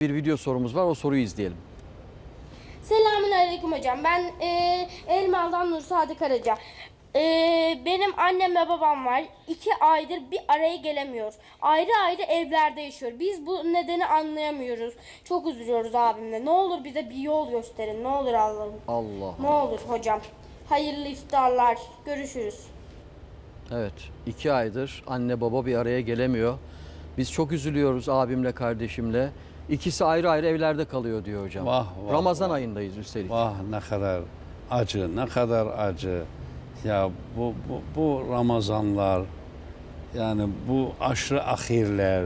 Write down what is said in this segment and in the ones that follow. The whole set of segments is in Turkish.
Bir video sorumuz var o soruyu izleyelim. Selamün aleyküm hocam. Ben e, Elmalı'dan Nur Sadi Karaca. E, benim annem ve babam var. İki aydır bir araya gelemiyor. Ayrı ayrı evlerde yaşıyor. Biz bu nedeni anlayamıyoruz. Çok üzülüyoruz abimle. Ne olur bize bir yol gösterin. Ne olur Allah'ım. Allah. Ne olur hocam. Hayırlı iftarlar. Görüşürüz. Evet. iki aydır anne baba bir araya gelemiyor. Biz çok üzülüyoruz abimle kardeşimle. İkisi ayrı ayrı evlerde kalıyor diyor hocam. Vah, vah, Ramazan vah. ayındayız üstelik. Vah ne kadar acı, ne kadar acı. Ya bu, bu, bu Ramazanlar, yani bu aşırı ahirler,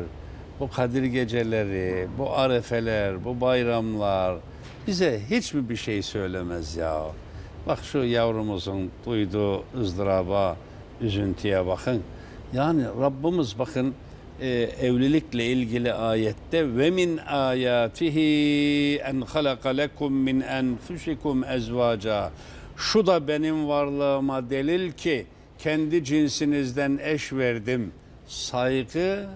bu Kadir geceleri, bu arefeler, bu bayramlar bize hiç mi bir şey söylemez ya? Bak şu yavrumuzun duyduğu ızdıraba, üzüntüye bakın. Yani Rabbimiz bakın e, evlilikle ilgili ayette ve min ayatihi en halaka lekum min enfusikum ezvaca. Şu da benim varlığıma delil ki kendi cinsinizden eş verdim. Saygı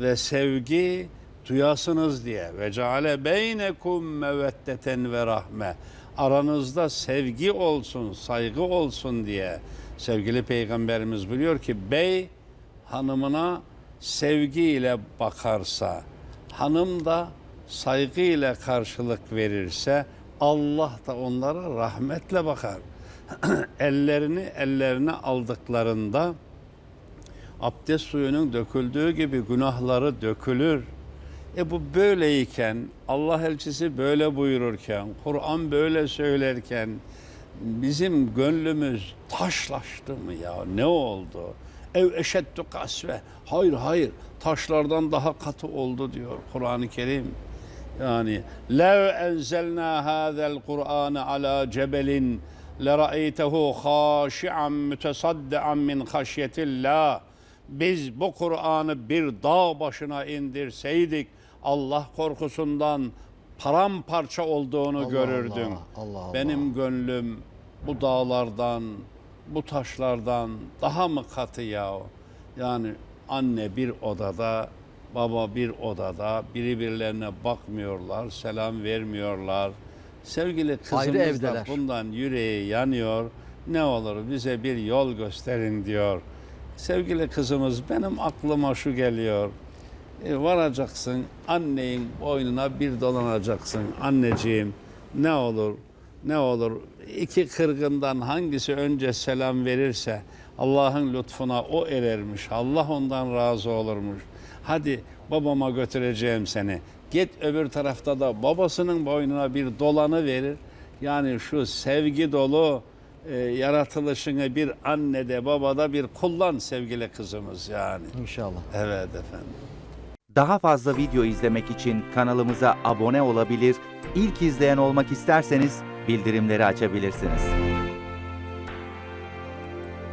ve sevgi duyasınız diye. Ve ceale beynekum meveddeten ve rahme. Aranızda sevgi olsun, saygı olsun diye. Sevgili peygamberimiz buyuruyor ki bey hanımına sevgiyle bakarsa, hanım da saygıyla karşılık verirse Allah da onlara rahmetle bakar. Ellerini ellerine aldıklarında abdest suyunun döküldüğü gibi günahları dökülür. E bu böyleyken, Allah elçisi böyle buyururken, Kur'an böyle söylerken bizim gönlümüz taşlaştı mı ya? Ne oldu? Ev eşeddu kasve. Hayır hayır taşlardan daha katı oldu diyor Kur'an-ı Kerim. Yani lev enzelna hazel Kur'an ala cebelin lera'eytehu haşi'an mütesaddian min haşyetillah. Biz bu Kur'an'ı bir dağ başına indirseydik Allah korkusundan paramparça olduğunu Allah görürdün. Allah, Allah Allah. Benim gönlüm bu dağlardan, bu taşlardan daha mı katı ya? Yani anne bir odada, baba bir odada, birbirlerine bakmıyorlar, selam vermiyorlar. Sevgili kızımız da evdeler. bundan yüreği yanıyor. Ne olur bize bir yol gösterin diyor. Sevgili kızımız benim aklıma şu geliyor. E, varacaksın annenin boynuna bir dolanacaksın anneciğim ne olur ne olur iki kırgından hangisi önce selam verirse Allah'ın lütfuna o erermiş Allah ondan razı olurmuş. Hadi babama götüreceğim seni. Git öbür tarafta da babasının boynuna bir dolanı verir. Yani şu sevgi dolu e, yaratılışını bir annede babada bir kullan sevgili kızımız yani. İnşallah. evet efendim. Daha fazla video izlemek için kanalımıza abone olabilir, ilk izleyen olmak isterseniz bildirimleri açabilirsiniz.